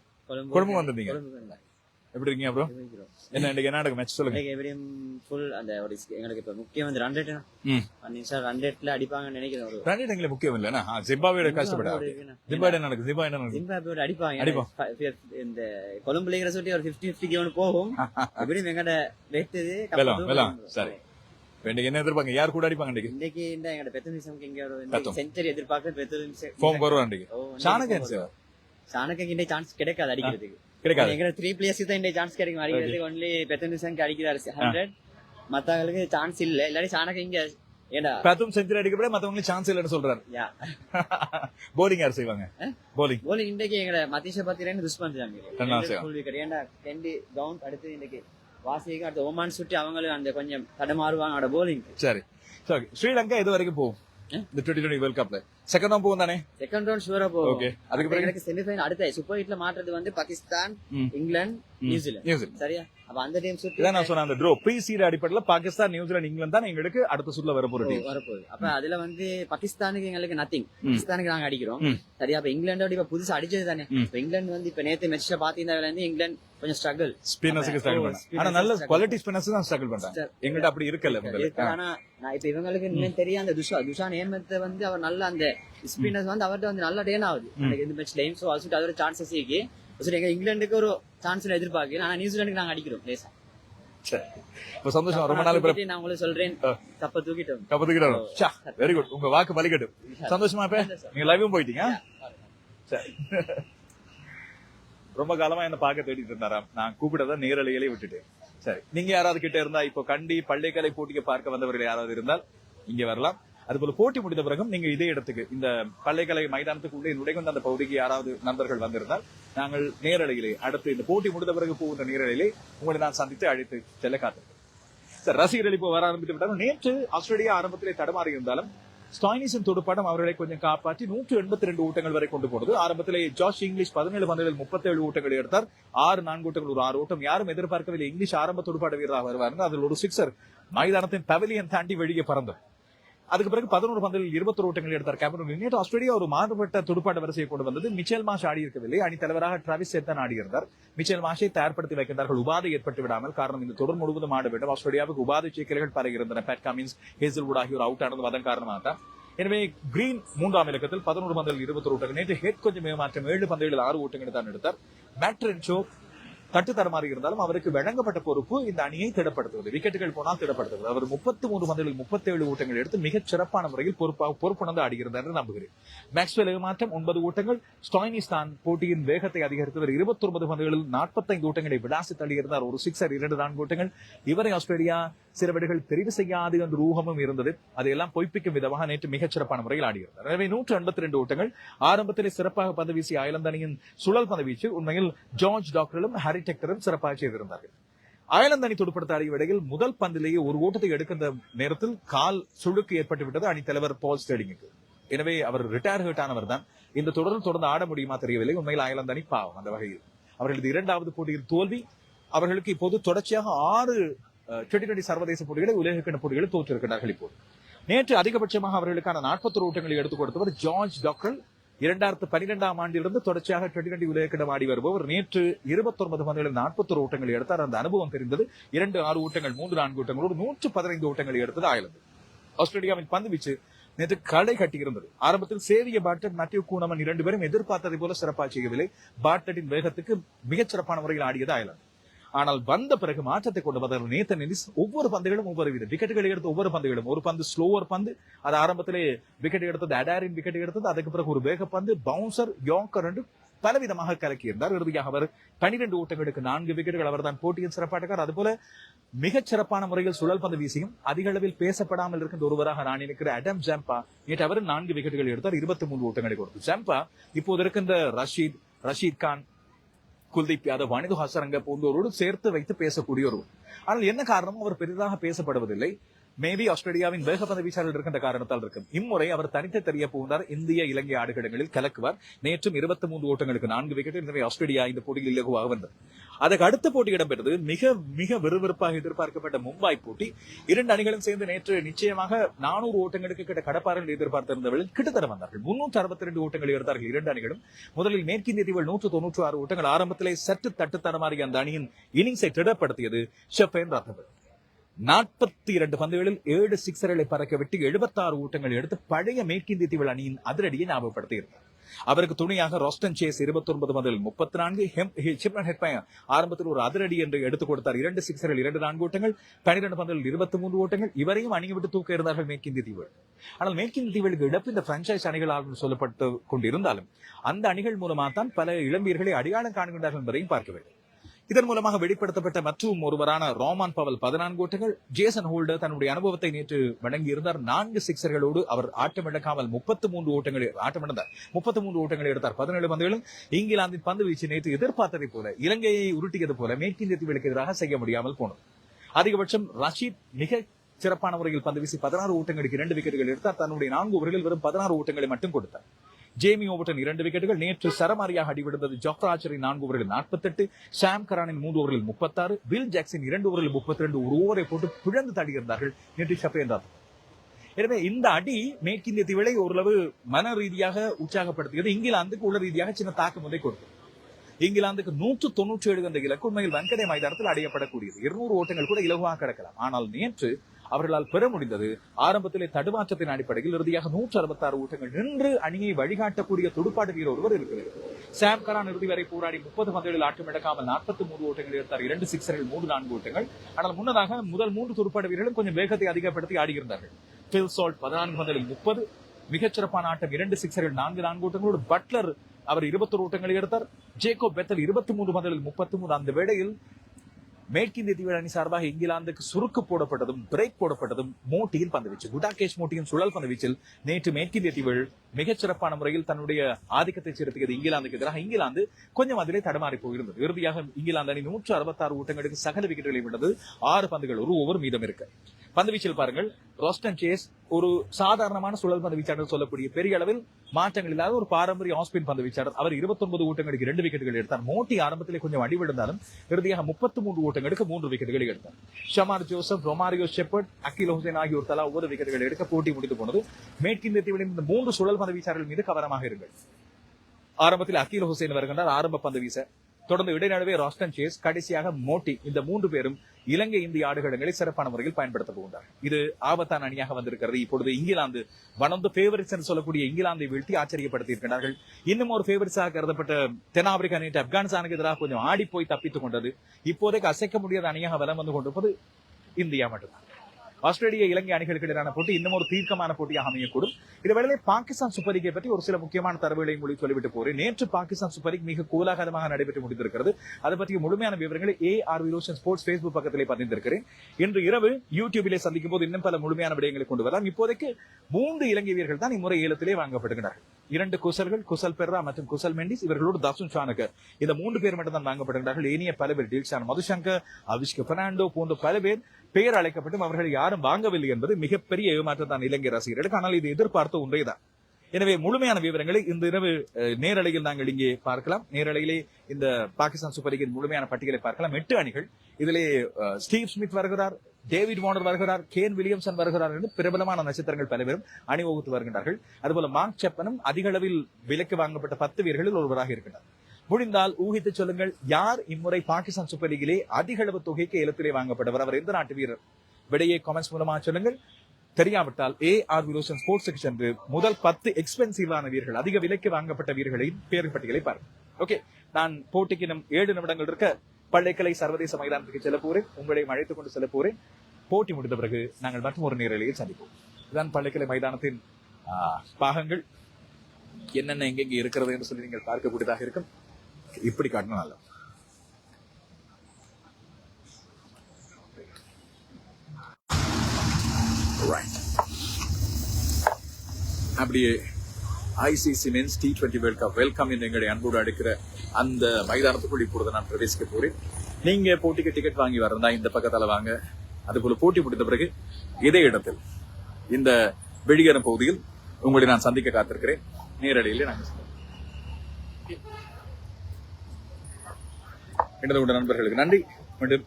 Speaker 2: கொழும்பு
Speaker 1: வந்திருந்தீங்க. எப்படி இருக்கீங்க ப்ரோ என்ன இன்னைக்கு என்ன மேட்ச் சொல்லுங்க.
Speaker 2: எப்படியும் ஃபுல் அந்த ஒரு எங்களுக்கு இப்ப முக்கியம் வந்து ரன் ரேட் ஒன் நிமிஷம் ரன் ரேட்ல அடிப்பாங்கன்னு நினைக்கிறேன் ஒரு
Speaker 1: ரன்னிட் எங்களுக்கு முக்கியம் இல்லைன்னா ஜிம்பாவே கஷ்டப்படா ஜிம்பாவே என்ன நடக்குது? ஜிம்பா என்ன நடக்குது?
Speaker 2: ஜிம்பாபே அடிப்பாங்க. ஃப- இந்த கொழும்பு லீக்ல சொல்லி ஒரு பிப்டி பிப்டி கேவன் போகும். எப்படியும் எங்கட வெட்டுது
Speaker 1: வெலாம் வெலாம் சரி. இன்னைக்கு என்ன எதிர்பாங்க யார் கூட அடிப்பாங்க இன்னைக்கு?
Speaker 2: இன்னைக்கு இந்த எங்கட பெத்த நிமிஷம் இங்க ஒரு
Speaker 1: பெத்தம்.
Speaker 2: செஞ்சுரி எதிர்பார்க்க பெத்த நிமிஷம்
Speaker 1: ஃபோம் வருவா இன்னைக்கு
Speaker 2: போகும்.
Speaker 1: சார்
Speaker 2: ஷானக்கு இன்னைக்கு சான்ஸ் கிடைக்காது அடிக்கிறதுக்கு.
Speaker 1: கிடைக்காது.
Speaker 2: எங்க த்ரீ பிளேயர்ஸ்க்கு தான் இந்த சான்ஸ் கிடைக்கும். அடிக்கிறதுக்கு ஒன்லி பெத்த நிமிஷம் அடிக்கிறாரு. ஹண்ட்ரட் மத்தவங்களுக்கு சான்ஸ் இல்ல. இல்லாட்டி ஷானக்கு இங்க ஏடா
Speaker 1: பத்தும் செஞ்சுரி அடிக்கப்பட மத்தவங்களுக்கு சான்ஸ் இல்லைன்னு சொல்றாரு. போலிங் யார் செய்வாங்க? போலிங்
Speaker 2: போல இன்றைக்கு பத்திரன்னு ரிஸ்க்
Speaker 1: ரெண்டாவது
Speaker 2: பண்றாங்க
Speaker 1: செய்வாங்க.
Speaker 2: ஏன்டா ரெண்டு டவுன் அடுத்து இன்னைக்கு வாசிக்கு அடுத்து ஓமான் சுட்டி அவங்களும் அந்த கொஞ்சம் தடமாறுவாங்க அவட போலிங்
Speaker 1: சரி. சரி ஸ்ரீலங்கா இது வரைக்கும் போகும்? இந்த டுவெண்ட்டி டுவெண்ட்டி வேர்ல்ட் கப்ல செகண்ட் ரவுண்ட் போகும் தானே
Speaker 2: செகண்ட் ரவுண்ட் ஷூரா போகும்
Speaker 1: ஓகே அதுக்கு பிறகு
Speaker 2: எனக்கு செமிஃபைனல் அடுத்த சூப்பர் ஹிட்ல வந்து பாகிஸ்தான். இங்கிலாந்து நியூசிலாந்து
Speaker 1: நியூசிலாந்து
Speaker 2: சரியா அப்ப அந்த டீம் சுட்டி
Speaker 1: இதான் நான் சொன்ன அந்த ட்ரோ ப்ரீ சீட் அடிப்படையில் பாகிஸ்தான் நியூசிலாந்து இங்கிலாந்து தான் எங்களுக்கு அடுத்த சுற்றுல வர போற டீம்
Speaker 2: வரப்போகுது அப்ப அதுல வந்து பாகிஸ்தானுக்கு எங்களுக்கு நத்திங். பாகிஸ்தானுக்கு நாங்க அடிக்கிறோம். சரியா அப்ப இங்கிலாண்டோட இப்ப புதுசா அடிச்சது தானே இங்கிலாந்து வந்து இப்ப நேத்து மெட்ச்ல பாத்தீங்கன்னா இங்கிலாந்து கொஞ்சம் ஸ்ட்ரகிள்
Speaker 1: ஸ்பின்னர்ஸுக்கு ஸ்ட்ரகிள்
Speaker 2: spinners
Speaker 1: ஆனா நல்ல குவாலிட்டி ஸ்பின்னர்ஸ் தான் ஸ்ட்ரகிள் பண்றாங்க. எங்கள்ட்ட அப்படி இருக்கல
Speaker 2: ஆனா நான் இப்ப இவங்களுக்கு இன்னும் தெரியும் அந்த துஷா. துஷா நேமத்தை வந்து அவர் நல்ல அந்த ஸ்பின்னர்ஸ் வந்து அவர்ட்ட வந்து நல்ல டேன் ஆகுது. எனக்கு இந்த மேட்ச் லைம் சோ அல்சுட்டு அதோட சான்சஸ் இருக்கு. சரி எங்க இங்கிலாந்துக்கு ஒரு சான்ஸ் எதிர்பார்க்கல. ஆனா நியூசிலாந்துக்கு நாங்க அடிக்கிறோம் லேசா.
Speaker 1: சரி. இப்ப சந்தோஷம் ரொம்ப நாள் பிறகு.
Speaker 2: நான் உங்களுக்கு சொல்றேன். தப்ப தூக்கிட்டோம்.
Speaker 1: கப்பத்துக்கிட்ட வெரி குட் உங்க வாக்கு பலிக்கட்டும் சந்தோஷமா. இப்ப? நீங்க லைவும் போயிட்டீங்க சரி ரொம்ப காலமா என்ன பார்க்க தேடிட்டு இருந்தாராம் நான் கூப்பிட்டதை நேரலையிலே விட்டுட்டேன். சரி நீங்க யாராவது கிட்ட இருந்தா இப்போ கண்டி பள்ளிக்கலை போட்டியை பார்க்க வந்தவர்கள் யாராவது இருந்தால் இங்க வரலாம். அதுபோல போட்டி முடிந்த பிறகும் நீங்க இதே இடத்துக்கு இந்த பள்ளிக்கலை மைதானத்துக்குள்ளே நுழைந்த அந்த பகுதிக்கு யாராவது நண்பர்கள் வந்திருந்தால் நாங்கள் நேரலையிலே அடுத்து இந்த போட்டி முடிந்த பிறகு போகின்ற நேரலையிலே உங்களை நான் சந்தித்து அழைத்து செல்ல காத்திருக்கேன். சார் ரசிகர்கள் இப்போ வர ஆரம்பித்து விட்டாலும் நேற்று ஆஸ்திரேலியா ஆரம்பத்திலே தடுமாறி இருந்தாலும் ஸ்டாயினிஸின் துடுப்பாட்டம் அவர்களை கொஞ்சம் காப்பாற்றி நூற்று எண்பத்தி ரெண்டு ஊட்டங்கள் வரை கொண்டு போனது. ஆரம்பத்திலே ஜார்ஜ் இங்கிலீஷ் பதினேழு பந்துகளில் முப்பத்தேழு ஊட்டங்கள் எடுத்தார். ஆறு நான்கு ஊட்டங்கள் ஒரு ஆறு ஓட்டம். யாரும் எதிர்பார்க்கவில்லை இங்கிலீஷ் ஆரம்ப துடுப்பாட்ட வீரராக வருவார் அதில் ஒரு சிக்ஸர் மைதானத்தின் பவலியன் தாண்டி வெளியே பறந்தார் அதுக்கு பிறகு பதினோரு பந்தில் இருபத்தொரு ஓட்டங்கள் எடுத்தார் கேமரூன் நேற்று ஆஸ்திரேலியா ஒரு மாறுபட்ட துடுப்பாட்ட வரிசையை கொண்டு வந்தது. மிச்சல் மாஷ் ஆடி இருக்கவில்லை. அணி தலைவராக டிராவிஸ் சேத்தான் ஆடியிருந்தார் மிச்சல் மாஷை தயார்படுத்தி வைக்கின்றார்கள். உபாதை ஏற்பட்டு விடாமல் காரணம் இந்த தொடர் முழுவதும் ஆட வேண்டும். ஆஸ்திரேலியாவுக்கு உபாதை சிக்கல்கள் பரவி இருந்தன பேட் காமின்ஸ் ஹேசல்வுட் ஆகியோர் அவுட் ஆனது அதன் காரணமாக. தான் எனவே கிரீன் மூன்றாம் இலக்கத்தில் பதினோரு பந்தில் இருபத்தொரு ஓட்டங்கள். நேற்று ஹெட் கொஞ்சம் மாற்றம் ஏழு பந்துகளில் ஆறு ஓட்டங்கள் தான் எடுத்தார். மேட்ரென்சோ தட்டு இருந்தாலும் அவருக்கு வழங்கப்பட்ட பொறுப்பு இந்த அணியை திடப்படுத்துவது. விக்கெட்டுகள் போனால் திடப்படுத்துவது. அவர் முப்பத்தி மூன்று பந்துகளில் முப்பத்தேழு ஓட்டங்கள் எடுத்து மிகச் சிறப்பான முறையில் பொறுப்பாக பொறுப்புணர்ந்து ஆடுகிறார் என்று நம்புகிறேன். மேக்ஸ்வெல் ஏமாற்றம் ஒன்பது ஓட்டங்கள். ஸ்டாயினிஸ் தான் போட்டியின் வேகத்தை அதிகரித்தவர் இருபத்தி ஒன்பது பந்துகளில் நாற்பத்தைந்து ஓட்டங்களை விடாசி தள்ளியிருந்தார். ஒரு சிக்ஸர் இரண்டு நான்கு ஓட்டங்கள். இவரை ஆஸ்திரேலியா சில விடைகள் தெரிவு செய்யாது என்ற ஊகமும் இருந்தது. அதையெல்லாம் பொய்ப்பிக்கும் விதமாக நேற்று மிகச் சிறப்பான முறையில் ஆடுகிறார். எனவே நூற்று எண்பத்தி ரெண்டு ஓட்டங்கள். ஆரம்பத்திலே சிறப்பாக பந்து வீசிய அயலந்தணியின் சுழல் பந்து வீச்சு. உண்மையில் ஜார்ஜ் டாக்டரிலும் ஹாரி டெக்டரும் சிறப்பாக செய்திருந்தார்கள். அயர்லாந்து அணி துடுப்படுத்த ஆடிய இடையில் முதல் பந்திலேயே ஒரு ஓட்டத்தை எடுக்கின்ற நேரத்தில் கால் சுழுக்கு ஏற்பட்டு விட்டது அணி தலைவர் பால் ஸ்டேடிங்குக்கு எனவே அவர் ரிட்டையர் ஹர்ட் ஆனவர் தான். இந்த தொடரில் தொடர்ந்து ஆட முடியுமா தெரியவில்லை. உண்மையில் அயர்லாந்து அணி பாவம் அந்த வகையில். அவர்களது இரண்டாவது போட்டியில் தோல்வி. அவர்களுக்கு இப்போது தொடர்ச்சியாக ஆறு டுவெண்டி டுவெண்டி சர்வதேச போட்டிகளை உலகக்கிண போட்டிகளை தோற்றிருக்கிறார்கள் இப்போது. நேற்று அதிகபட்சமாக அவர்களுக்கான நாற்பத்தொரு ஓட்டங்களை எடுத்துக் கொடுத்தவர் ஜார்ஜ் டாக்டர் இரண்டாயிரத்து பன்னிரெண்டாம் ஆண்டிலிருந்து தொடர்ச்சியாக டுவெண்டி டுவெண்டி உலகக்கிடம் ஆடி வருபவர் நேற்று இருபத்தொன்பது பந்துகளில் நாற்பத்தொரு ஓட்டங்களை எடுத்தார். அந்த அனுபவம் தெரிந்தது. இரண்டு ஆறு ஓட்டங்கள் மூன்று நான்கு ஓட்டங்களோடு நூற்று பதினைந்து ஓட்டங்களை எடுத்தது ஆயிலந்து ஆஸ்திரேலியாவின் பந்து வீச்சு நேற்று களை கட்டியிருந்தது. ஆரம்பத்தில் சேவிய பாட்டட் மத்திய கூனமன் இரண்டு பேரும் எதிர்பார்த்ததை போல சிறப்பாக செய்யவில்லை. பாட்டரின் வேகத்துக்கு மிகச் சிறப்பான முறையில் ஆடியது அயர்லாந்து ஆனால் வந்த பிறகு மாற்றத்தை கொண்டு வந்தார் நேத்தன் எலிஸ் ஒவ்வொரு பந்துகளும் ஒவ்வொரு விதம். விக்கெட்டுகளை எடுத்த ஒவ்வொரு பந்துகளும். ஒரு பந்து ஸ்லோவர் பந்து அது ஆரம்பத்திலே விக்கெட் எடுத்தது அடாரின் விக்கெட் எடுத்தது அதுக்கு பிறகு ஒரு வேக பந்து பவுன்சர் யோங்கர் என்று பலவிதமாக கலக்கியிருந்தார். இறுதியாக அவர் பனிரெண்டு ஓட்டங்களுக்கு நான்கு விக்கெட்டுகள் அவர் தான் போட்டியில் சிறப்பாட்டக்கார். அதுபோல மிகச் சிறப்பான முறையில் சுழல் பந்து வீசியும் அதிக அளவில் பேசப்படாமல் இருக்கின்ற ஒருவராக நான் நினைக்கிற அடம் ஜம்பா நேற்று அவர் நான்கு விக்கெட்டுகள் எடுத்தார். இருபத்தி மூன்று ஓட்டங்களை கொடுத்து ஜம்பா இப்போது இருக்கின்ற ரஷீத் ரஷீத் கான் குல்தீப் யாதவ் வனிது ஹசரங்க போன்றோரோடு சேர்த்து வைத்து பேசக்கூடிய ஒருவர் ஆனால் என்ன காரணமும் அவர் பெரிதாக பேசப்படுவதில்லை. மேபி ஆஸ்திரேலியாவின் வேகப்பந்து வீச்சாளர்கள் இருக்கின்ற காரணத்தால் இருக்கும். இம்முறை அவர் தனித்து தெரிய புகுந்தார் இந்திய இலங்கை ஆடுகளங்களில் கலக்குவார். நேற்றும் இருபத்தி மூன்று ஓட்டங்களுக்கு நான்கு விக்கெட் எனவே ஆஸ்திரேலியா இந்த போட்டியில் இலகுவாக வந்தது. அதுக்கு அடுத்த போட்டி இடம்பெற்றது மிக மிக விறுவிறுப்பாக எதிர்பார்க்கப்பட்ட மும்பாய் போட்டி. இரண்டு அணிகளும் சேர்ந்து நேற்று நிச்சயமாக நானூறு ஓட்டங்களுக்கு கிட்ட கடப்பார்கள் எதிர்பார்த்திருந்தவர்கள் கிட்டத்தட்ட வந்தார்கள். முன்னூற்று அறுபத்தி ரெண்டு ஓட்டங்களை எடுத்தார்கள் இரண்டு அணிகளும். முதலில் மேற்கிந்திய தீவில் நூற்று தொன்னூற்று ஆறு ஓட்டங்கள் ஆரம்பத்திலே சற்று தட்டு அந்த அணியின் இன்னிங்ஸை திடப்படுத்தியது ஷெஃபேன் ரத்தபல் நாற்பத்தி இரண்டு பந்துகளில் ஏழு சிக்ஸர்களை பறக்க விட்டு எழுபத்தாறு ஓட்டங்கள் எடுத்து பழைய மேற்கிந்திய தீவுகள் அணியின் அதிரடியை ஞாபகப்படுத்தியிருந்தார். அவருக்கு துணையாக ரோஸ்டன் சேஸ் இருபத்தி ஒன்பது முதல் முப்பத்தி நான்கு ஆரம்பத்தில் ஒரு அதிரடி என்று எடுத்துக் கொடுத்தார். இரண்டு சிக்ஸர்கள் இரண்டு நான்கு ஓட்டங்கள் பனிரெண்டு பந்தில் இருபத்தி மூன்று ஓட்டங்கள் இவரையும் அணியை விட்டு தூக்க இருந்தார்கள் மேற்கிந்திய தீவுகள் ஆனால் மேற்கிந்திய தீவுகளுக்கு இழப்பு இந்த பிரான்சைஸ் அணிகளாக சொல்லப்பட்டு கொண்டிருந்தாலும் அந்த அணிகள் மூலமாக தான் பல இளம்பீர்களை அடையாளம் காண்கின்றார்கள் என்பதையும் பார்க்க வேண்டும். இதன் மூலமாக வெளிப்படுத்தப்பட்ட மற்றும் ஒருவரான ரோமான் பவல் பதினான்கு ஓட்டங்கள் ஜேசன் ஹோல்டர் தன்னுடைய அனுபவத்தை நேற்று வழங்கியிருந்தார். நான்கு சிக்சர்களோடு அவர் ஆட்டமிழக்காமல் முப்பத்தி மூன்று ஓட்டங்களை ஆட்டமிழந்தார் முப்பத்தி மூன்று ஓட்டங்களை எடுத்தார். பதினேழு பந்துகளும் இங்கிலாந்தின் பந்து வீச்சு நேற்று எதிர்பார்த்ததை போல இலங்கையை உருட்டியது போல மேற்கிந்திய தீவுகளுக்கு எதிராக செய்ய முடியாமல் போனது. அதிகபட்சம் ரஷீத் மிக சிறப்பான முறையில் பந்து வீசி பதினாறு ஓட்டங்களுக்கு இரண்டு விக்கெட்டுகள் எடுத்தார். தன்னுடைய நான்கு ஓவர்களில் வெறும் பதினாறு ஓட்டங்களை மட்டும் கொடுத்தார். ஜேமி ஓவர்டன் இரண்டு விக்கெட்டுகள் நேற்று சரமாரியாக அடிவிடுந்தது ஜாஃப்ரா ஆச்சரின் நான்கு ஓவரில் நாற்பத்தெட்டு சாம் கரானின் மூன்று ஓவரில் முப்பத்தாறு பில் ஜாக்சன் இரண்டு ஓவரில் முப்பத்தி ரெண்டு ஒரு ஓவரை போட்டு பிழந்து தடியிருந்தார்கள் நேற்று ஷப்பேந்தார் எனவே இந்த அடி மேற்கிந்திய தீவிலை ஓரளவு மன ரீதியாக உற்சாகப்படுத்தியது. இங்கிலாந்துக்கு உள்ள ரீதியாக சின்ன தாக்கம் ஒன்றை கொடுத்தது. இங்கிலாந்துக்கு நூற்று தொன்னூற்றி ஏழு என்ற இலக்கு உண்மையில் வன்கடை மைதானத்தில் அடையப்படக்கூடியது. இருநூறு ஓட்டங்கள் கூட இலகுவாக கிடக்கலாம். ஆனால் நேற்று அவர்களால் பெற முடிந்தது. ஆரம்பத்திலே தடுமாற்றத்தின் அடிப்படையில் இறுதியாக நூற்று அறுபத்தாறு ஓட்டங்கள் நின்று அணியை வழிகாட்டக்கூடிய துடுப்பாட்டு வீரர் ஒருவர் இருக்கிறார். சாம் கரான் இறுதி வரை போராடி முப்பது பந்துகளில் ஆட்டம் எடுக்காமல் நாற்பத்தி மூன்று ஓட்டங்கள் எடுத்தார். இரண்டு சிக்ஸர்கள் மூன்று நான்கு ஓட்டங்கள் ஆனால் முன்னதாக முதல் மூன்று துடுப்பாடு வீரர்களும் கொஞ்சம் வேகத்தை அதிகப்படுத்தி ஆடியிருந்தார்கள் பில் சால்ட் பதினான்கு பந்துகளில் முப்பது. மிகச்சிறப்பான ஆட்டம் இரண்டு சிக்ஸர்கள் நான்கு நான்கு ஓட்டங்களோடு பட்லர் அவர் இருபத்தொரு ஓட்டங்களை எடுத்தார். ஜேக்கோ பெத்தல் இருபத்தி மூன்று பந்துகளில் முப்பத்தி மூன்று. அந்த வேளையில் மேற்கிந்திய தீவிர அணி சார்பாக இங்கிலாந்துக்கு சுருக்கு போடப்பட்டதும் பிரேக் போடப்பட்டதும் மோட்டியின் பந்துவீச்சு குடாகேஷ் மோட்டியின் சுழல் பந்துவீச்சில் நேற்று மேற்கிந்திய தீவுகள் மிகச்சிறப்பான முறையில் தன்னுடைய ஆதிக்கத்தை செலுத்தியது இங்கிலாந்துக்கு எதிராக. இங்கிலாந்து கொஞ்சம் அதிலே தடுமாறி போயிருந்தது. இறுதியாக இங்கிலாந்து அணி நூற்று அறுபத்தாறு ஓட்டங்களுக்கு சகல விக்கெட்டுகளை விட்டது ஆறு பந்துகள் ஒரு ஓவர் மீதம் இருக்கு. பந்துவீச்சில் பாருங்கள். ரோஸ்டன் சேஸ் ஒரு சாதாரணமான சுழல் பந்து வீச்சாளர் சொல்லக்கூடிய பெரிய அளவில் மாற்றங்கள் இல்லாத ஒரு பாரம்பரிய ஆஸ்பின் பந்து வீச்சாளர் அவர் 29 ஓட்டங்களுக்கு ரெண்டு விக்கெட்டுகள் எடுத்தார். மோட்டி ஆரம்பத்திலே கொஞ்சம் அடிவிழுந்தாலும் இறுதியாக முப்பத்தி மூன்று ஓட்டங்களுக்கு மூன்று விக்கெட்டுகள் எடுத்தார். Shamar Joseph Romario Shepherd Akeal Hosein ஆகியோர் தலா ஒவ்வொரு விக்கெட்டுகள் எடுக்க போட்டி முடிந்து போனது. மேற்கிந்திய தீவின் இந்த மூன்று சுழல் பந்து வீச்சாளர்கள் மீது கவனமாக இருங்கள். ஆரம்பத்தில் அகில் ஹுசேன் வருகின்றார். ஆரம்ப பந்து வீச. தொடர்ந்து இடைநடுவே ராஸ்டன் சேஸ் கடைசியாக மோட்டி இந்த மூன்று பேரும் இலங்கை இந்திய ஆடுகளங்களை சிறப்பான முறையில் பயன்படுத்த போகின்றார். இது ஆபத்தான அணியாக வந்திருக்கிறது. இப்பொழுது England one of the favourites என்று சொல்லக்கூடிய இங்கிலாந்தை வீழ்த்தி ஆச்சரியப்படுத்தி இருக்கிறார்கள் இன்னும் ஒரு ஃபேவரிட்ஸாக கருதப்பட்ட தென்னாப்பிரிக்கா நேற்று ஆப்கானிஸ்தானுக்கு எதிராக கொஞ்சம் ஆடி போய் தப்பித்துக் கொண்டது. இப்போதைக்கு அசைக்க முடியாத அணியாக வலம் வந்து கொண்டிருப்பது இந்தியா மட்டும்தான். ஆஸ்திரேலிய இலங்கை அணிகளுக்கு எதிரான போட்டி இன்னும் ஒரு தீர்க்கமான போட்டியாக அமையக்கூடும். இதுவேளை பாகிஸ்தான் சூப்பர் லீகை பற்றி ஒரு சில முக்கியமான தரவுகளை மொழி சொல்லிவிட்டு போறேன். நேற்று பாகிஸ்தான் சூப்பர் லீக் மிக கோலாகலமாக நடைபெற்று முடிந்திருக்கிறது. அது பற்றிய முழுமையான விவரங்களை A R Viroshan sports Facebook பக்கத்திலே பதிந்திருக்கிறேன். இன்று இரவு யூடியூபிலே சந்திக்கும் போது இன்னும் பல முழுமையான விடயங்களை கொண்டு வரலாம். இப்போதைக்கு மூன்று இலங்கை வீரர்கள் தான் இம்முறை ஏலத்திலே வாங்கப்படுகிறார்கள் இரண்டு குசல்கள் குசல் பெர்ரா மற்றும் குசல் மெண்டிஸ் இவர்களோடு தசுன் சானகர் இந்த மூன்று பேர் மட்டும் தான் வாங்கப்படுகிறார்கள் ஏனிய பல பேர் டில்ஷான் மதுசங்கர் அவிஷ்க பெர்னாண்டோ போன்ற பல பேர் பெயர் அழைக்கப்பட்டும் அவர்கள் யாரும் வாங்கவில்லை என்பது மிகப்பெரிய ஏமாற்றத்தான் இலங்கை ரசிகர்களுக்கு. ஆனால் இது எதிர்பார்த்த ஒன்றேதான். எனவே முழுமையான விவரங்களை இந்த இரவு நேரலையில் நாங்கள் இங்கே பார்க்கலாம். நேரலையிலே இந்த பாகிஸ்தான் சூப்பர் லீகின் முழுமையான பட்டியலை பார்க்கலாம். எட்டு அணிகள். இதிலே ஸ்டீவ் ஸ்மித் வருகிறார் டேவிட் வார்னர் வருகிறார் கேன் வில்லியம்சன் வருகிறார் என்று பிரபலமான நட்சத்திரங்கள் பல பேரும் அணிவகுத்து வருகின்றார்கள். அதுபோல மார்க் செப்பனும் அதிக அளவில் விலக்கு வாங்கப்பட்ட பத்து வீரர்களில் ஒருவராக இருக்கின்றார். முடிந்தால் ஊகித்து சொல்லுங்கள் யார் இம்முறை பாகிஸ்தான் சூப்பர் லீகிலே அதிக அளவு தொகைக்கு ஏலத்திலே வாங்கப்பட்டவர்? அவர் எந்த நாட்டு வீரர்? விடையை காமெண்ட்ஸ் மூலமாக சொல்லுங்கள். தெரியாவிட்டால் ஏ ஆர் விலோசன் ஸ்போர்ட்ஸுக்கு சென்று முதல் பத்து எக்ஸ்பென்சிவான வீரர்கள் அதிக விலைக்கு வாங்கப்பட்ட வீரர்களின் பேர் பட்டியலை பாருங்கள். ஓகே நான் போட்டிக்கு இன்னும் ஏழு நிமிடங்கள் இருக்க பள்ளிக்கலை சர்வதேச மைதானத்துக்கு செல்ல போறேன். உங்களையும் அழைத்துக் கொண்டு செல்ல போறேன். போட்டி முடிந்த பிறகு நாங்கள் மற்றும் ஒரு நேரலையில் சந்திப்போம். இதுதான் பள்ளிக்கலை மைதானத்தின் பாகங்கள். என்னென்ன எங்கெங்க இருக்கிறது என்று சொல்லி நீங்கள் பார்க்கக்கூடியதாக இருக்கும். இப்படி காட்டினா நல்லா அப்படியே ICC men's T twenty world cup welcome என்று எங்களை அன்போடு அடுக்கிற அந்த மைதானத்துக்குள் இப்பொழுது நான் பிரவேசிக்க போறேன் நீங்க போட்டிக்கு டிக்கெட் வாங்கி வரதா இந்த பக்கத்துல வாங்க. அதுபோல போட்டி முடிந்த பிறகு இதே இடத்தில் இந்த வெளியேறும் பகுதியில் உங்களை நான் சந்திக்க காத்திருக்கிறேன். நேரடியில் நாங்கள் சந்திப்போம். எனது உள்ள நண்பர்களுக்கு நன்றி. மீண்டும்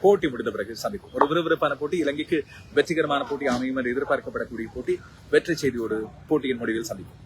Speaker 1: போட்டி முடிந்த பிறகு சந்திப்போம். ஒரு விறுவிறுப்பான போட்டி இலங்கைக்கு வெற்றிகரமான போட்டி அமையும் என்று எதிர்பார்க்கப்படக்கூடிய போட்டி. வெற்றி செய்தியோடு போட்டியின் முடிவில் சந்திப்போம்.